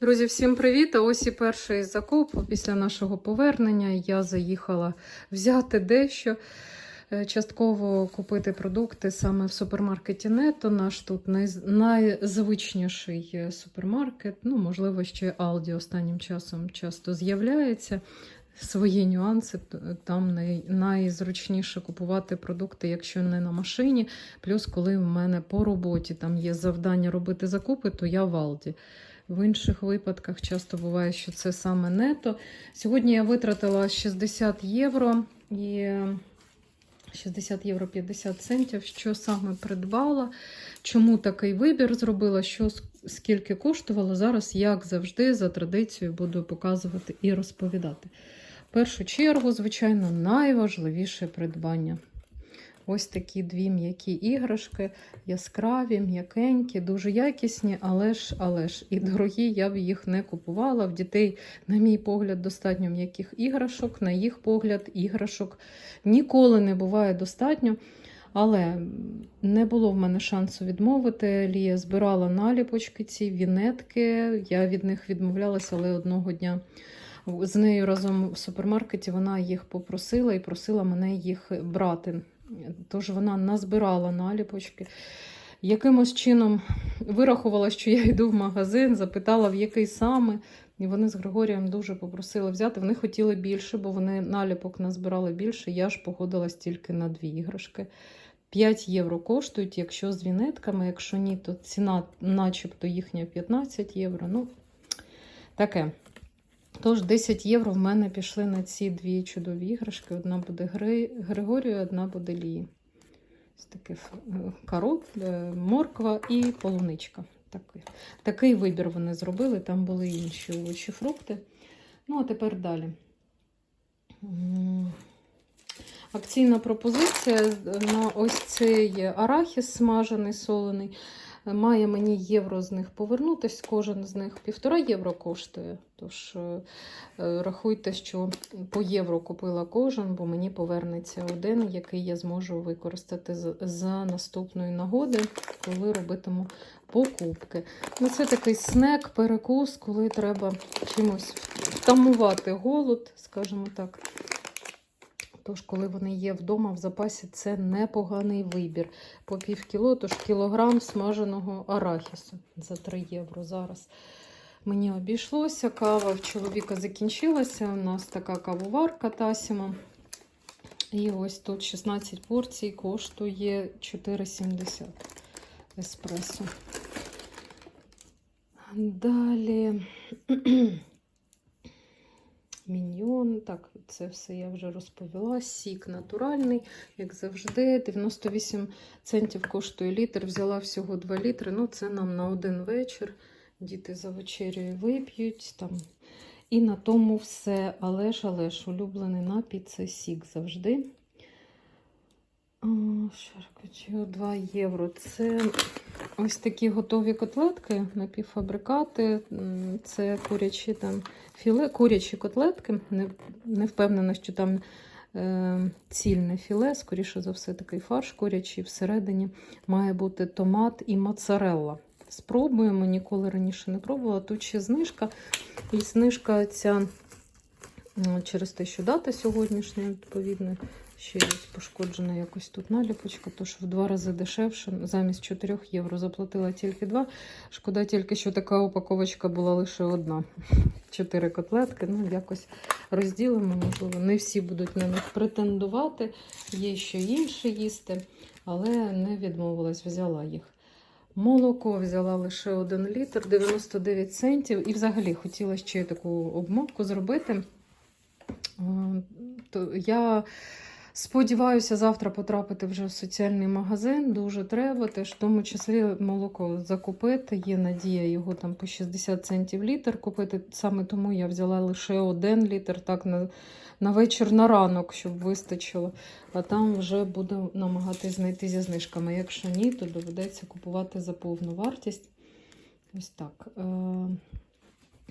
Друзі, всім привіт! Ось і перший закуп після нашого повернення. Я заїхала взяти дещо. е, Частково купити продукти саме в супермаркеті Нето. Наш тут найзвичніший е, супермаркет. Ну, можливо, ще Алді останнім часом часто з'являється. Свої нюанси там най- найзручніше купувати продукти, якщо не на машині. Плюс, коли в мене по роботі там є завдання робити закупи, то я в Алді. В інших випадках часто буває, що це саме нето. Сьогодні я витратила 60 євро і е, 60 євро 50 центів. Що саме придбала? Чому такий вибір зробила? Що скільки коштувало? Зараз, як завжди, за традицією буду показувати і розповідати. В першу чергу, звичайно, найважливіше придбання. Ось такі дві м'які іграшки, яскраві, м'якенькі, дуже якісні, але ж, але ж і дорогі, я б їх не купувала. В дітей, на мій погляд, достатньо м'яких іграшок. На їх погляд, іграшок ніколи не буває достатньо. Але не було в мене шансу відмовити. Лія збирала наліпочки, ці вінетки. Я від них відмовлялася, але одного дня з нею разом в супермаркеті вона їх попросила і просила мене їх брати. Тож вона назбирала наліпочки. Якимось чином вирахувала, що я йду в магазин, запитала, в який саме. І вони з Григорієм дуже попросили взяти. Вони хотіли більше, бо вони наліпок назбирали більше. Я ж погодилась тільки на дві іграшки. 5 євро коштують, якщо з вінетками, якщо ні, то ціна, начебто, їхня 15 євро. Ну, таке. Тож 10 євро в мене пішли на ці дві чудові іграшки. Одна буде Гри... Григорію, одна буде Лії. Ось е, карот, е, морква і полуничка. Такий, такий вибір вони зробили. Там були інші овочі, фрукти. Ну, а тепер далі. Акційна пропозиція на ось цей арахіс смажений, солений. Має мені євро з них повернутись. Кожен з них півтора євро коштує. Тож е, е, рахуйте, що по євро купила кожен, бо мені повернеться один, який я зможу використати за наступної нагоди, коли робитиму покупки. Ну, це такий снек, перекус, коли треба чимось втамувати голод, скажімо так. Тож, коли вони є вдома в запасі, це непоганий вибір. По пів кіло, тож кілограм смаженого арахісу за 3 євро зараз. Мені обійшлося, кава в чоловіка закінчилася. У нас така кавоварка Тасіма. І ось тут 16 порцій коштує 4,70 еспресо. Далі. Міньйон, так, це все я вже розповіла. Сік натуральний, як завжди. 98 центів коштує літр. Взяла всього 2 літри. Ну, це нам на один вечір. Діти за вечерю вип'ють там. І на тому все. Але ж, але ж, улюблений напій це сік завжди. О, Шаркочу 2 євро. Це ось такі готові котлетки, напівфабрикати. Це курячі там філе, курячі котлетки. Не, не впевнена, що там е, цільне філе, скоріше за все, такий фарш курячий. Всередині має бути томат і моцарелла. Спробуємо, ніколи раніше не пробувала. Тут ще знижка. І знижка ця через те, що дата сьогоднішня, відповідно, ще пошкоджена якось тут наліпочка, тож в два рази дешевше. Замість 4 євро заплатила тільки 2. Шкода тільки, що така упаковочка була лише одна. Чотири котлетки. Ну, якось розділимо, можливо. Не всі будуть на них претендувати. Є ще інше їсти, але не відмовилась, взяла їх. Молоко взяла лише 1 літр, 99 центів. І взагалі хотіла ще таку обмотку зробити. Е, То я сподіваюся завтра потрапити вже в соціальний магазин. Дуже треба. Теж в тому числі молоко закупити. Є надія його там по 60 центів літр купити. Саме тому я взяла лише один літр, так на, на вечір на ранок, щоб вистачило. А там вже буду намагатись знайти зі знижками. Якщо ні, то доведеться купувати за повну вартість. Ось так.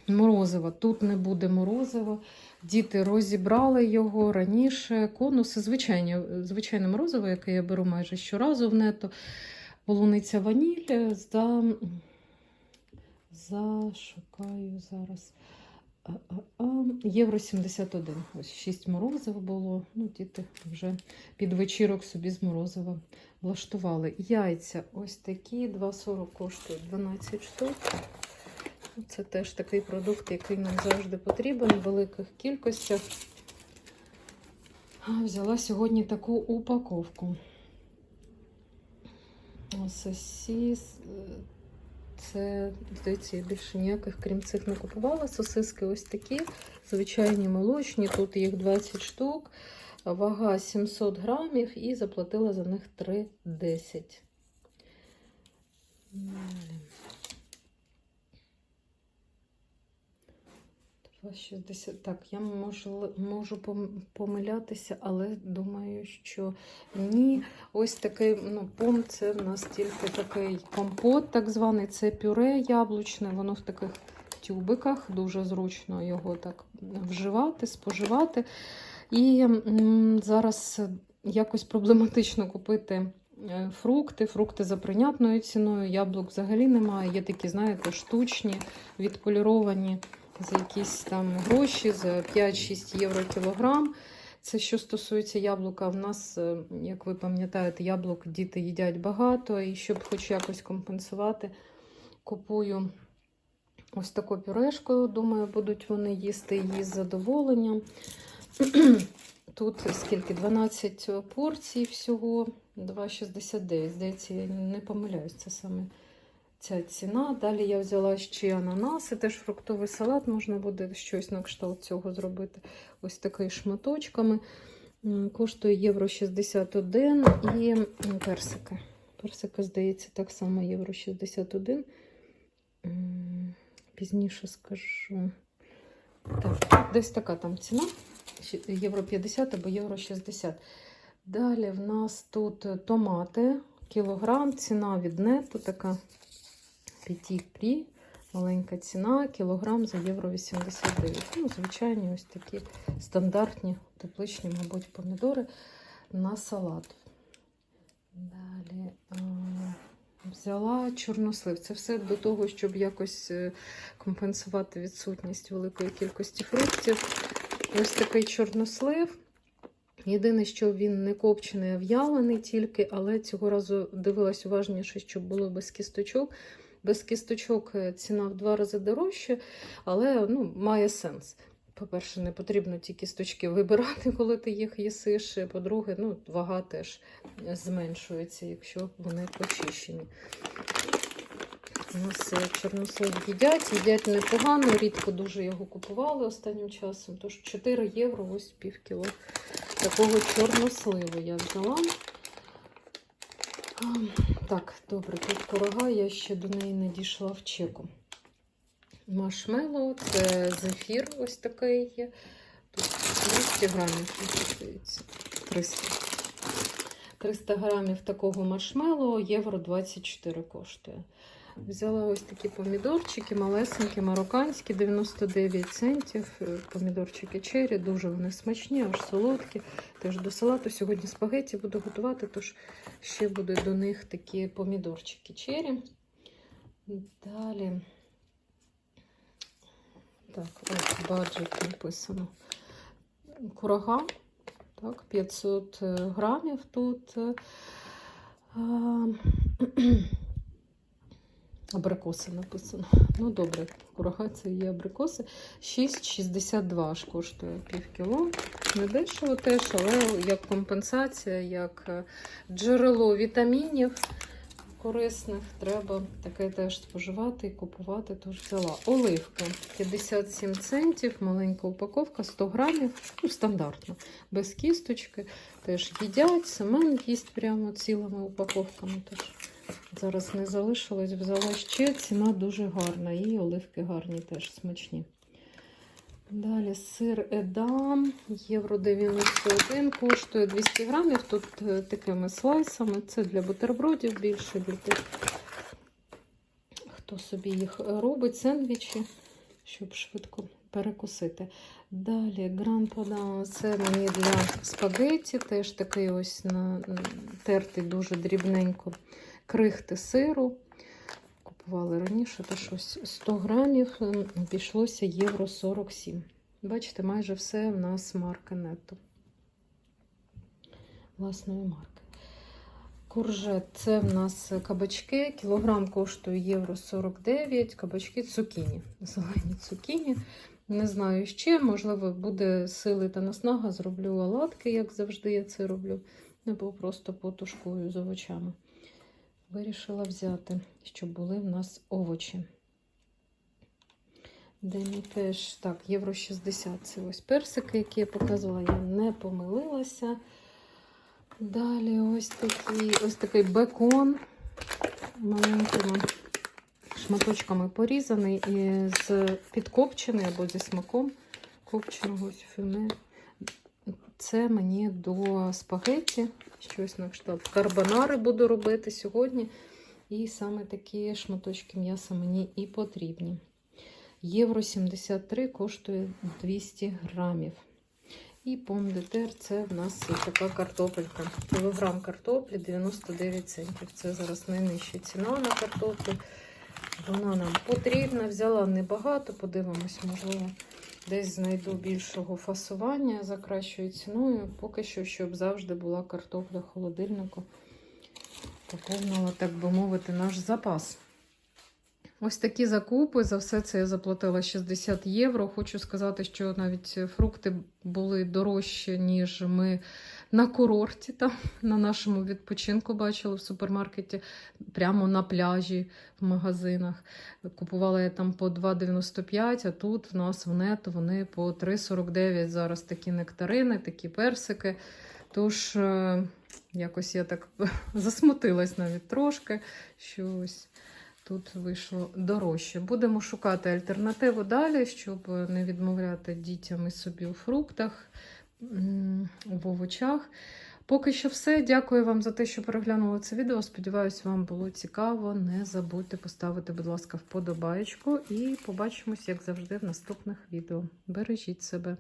Морозива. Тут не буде морозива. Діти розібрали його раніше. Конуси, звичайні, звичайне морозиво, яке я беру майже щоразу в нето. Полуниця ваніль за Зашукаю зараз. А, а, а, Євро 71. Ось 6 морозив було. Ну, діти вже під вечірок собі з морозива влаштували. Яйця ось такі, 2,40 коштують 12 штук. Це теж такий продукт, який нам завжди потрібен в великих кількостях. Взяла сьогодні таку упаковку. Сосіс. е, Це, здається, я більше ніяких, крім цих, не купувала. Сосиски ось такі, звичайні молочні. Тут їх 20 штук, вага 700 грамів і заплатила за них 3,10. Далі. 2,60. Так, я можу, можу помилятися, але думаю, що ні. Ось такий ну, пом це в нас тільки такий компот, так званий. Це пюре яблучне, воно в таких тюбиках. Дуже зручно його так вживати, споживати. І м, зараз якось проблематично купити. е, Фрукти, фрукти за прийнятною ціною, яблук взагалі немає. Є такі, знаєте, штучні, відполіровані за якісь там гроші, за 5-6 євро кілограм. Це що стосується яблука, в нас, е, як ви пам'ятаєте, яблук діти їдять багато, і щоб хоч якось компенсувати, купую ось таку пюрешку. Думаю, будуть вони їсти її з задоволенням. Тут скільки? 12 порцій всього, 2,69. Здається, я не помиляюсь, це саме ця ціна. Далі я взяла ще ананаси, теж фруктовий салат, можна буде щось на кшталт цього зробити. Ось такий шматочками. Коштує євро 61 і персики. Персики, здається, так само євро 61. Пізніше скажу. Так, десь така там ціна. Євро 50 або євро 60. Далі в нас тут томати, кілограм, ціна від нету така Petit Prix, маленька ціна, кілограм за євро 89. Ну, звичайні ось такі стандартні тепличні, мабуть, помідори на салат. Далі взяла чорнослив. Це все до того, щоб якось е, компенсувати відсутність великої кількості фруктів. Ось такий чорнослив. Єдине, що він не копчений, а в'ялений тільки, але цього разу дивилась уважніше, щоб було без кісточок. Без кісточок е, ціна в два рази дорожча, але ну, має сенс. По-перше, не потрібно ті кісточки вибирати, коли ти їх їсиш. По-друге, ну, вага теж зменшується, якщо вони почищені. У нас е, чорнослив їдять, їдять непогано, рідко дуже його купували останнім часом. Тож 4 євро, ось пів кіло такого чорносливу я взяла. Так, добре, тут порога, я ще до неї не дійшла в чеку. Машмело, це зефір ось такий є. Тут 200 грамів, здається, 300. 300 грамів такого маршмеллоу, євро 24 коштує. Взяла ось такі помідорчики, малесенькі, марокканські, 99 центів. Е, Помідорчики чері, дуже вони смачні, аж солодкі. Теж до салату сьогодні спагетті буду готувати, тож ще буде до них такі помідорчики чері. Далі. Так, ось баджет написано. Курага. Так, 500 грамів тут. Абрикоси написано. Ну, добре, курага це є абрикоси. 6,62 аж коштує пів кіло. Не дешево теж, але як компенсація, як е, джерело вітамінів корисних, треба таке теж споживати і купувати. Тож взяла. Оливки 57 центів, маленька упаковка, 100 грамів, ну, стандартно, без кісточки. Теж їдять, семен їсть прямо цілими упаковками. Тож Зараз не залишилось, взяла ще. Ціна дуже гарна. І оливки гарні, теж смачні. Далі сир Едам, євро 91, коштує 200 грамів. Тут е, такими слайсами. Це для бутербродів більше, для тих, хто собі їх робить, сендвічі, щоб швидко перекусити. Далі Гран Падано, це мені для спагетті, теж такий ось на, тертий дуже дрібненько крихти сиру. купували раніше, то щось 100 грамів м, обійшлося євро 47. Бачите, майже все в нас марка нетто. Власної марки. Куржет це в нас кабачки. Кілограм коштує євро 49, кабачки цукіні. Зелені цукіні. Не знаю ще, можливо, буде сили та наснага. Зроблю оладки, як завжди я це роблю. Або просто потушкую з овочами. Вирішила взяти, щоб були в нас овочі. Дені теж так, євро 60. Це ось персики, які я показувала, я не помилилася. Далі ось такий, ось такий бекон маленькими шматочками порізаний і з підкопчений або зі смаком копченого фюме. Це мені до спагетті, щось на кшталт карбонари буду робити сьогодні. І саме такі шматочки м'яса мені і потрібні. Євро 73 коштує 200 грамів. І помдетер це в нас така картопелька. Кілограм картоплі 99 центів. Це зараз найнижча ціна на картоплю. Вона нам потрібна. Взяла небагато, подивимось, можливо, десь знайду більшого фасування за кращою ціною. Поки що, щоб завжди була картопля холодильнику. Поповнила, так би мовити, наш запас. Ось такі закупи. За все це я заплатила 60 євро. Хочу сказати, що навіть фрукти були дорожчі, ніж ми на курорті, там, на нашому відпочинку бачили в супермаркеті, прямо на пляжі в магазинах. Купувала я там по 2,95, а тут в нас в нету вони по 3,49. Зараз такі нектарини, такі персики. Тож, е, якось я так засмутилась навіть трошки, що ось тут вийшло дорожче. Будемо шукати альтернативу далі, щоб не відмовляти дітям і собі у фруктах, в овочах. Поки що все. Дякую вам за те, що переглянули це відео. Сподіваюсь, вам було цікаво. Не забудьте поставити, будь ласка, вподобаєчку. І побачимось, як завжди, в наступних відео. Бережіть себе.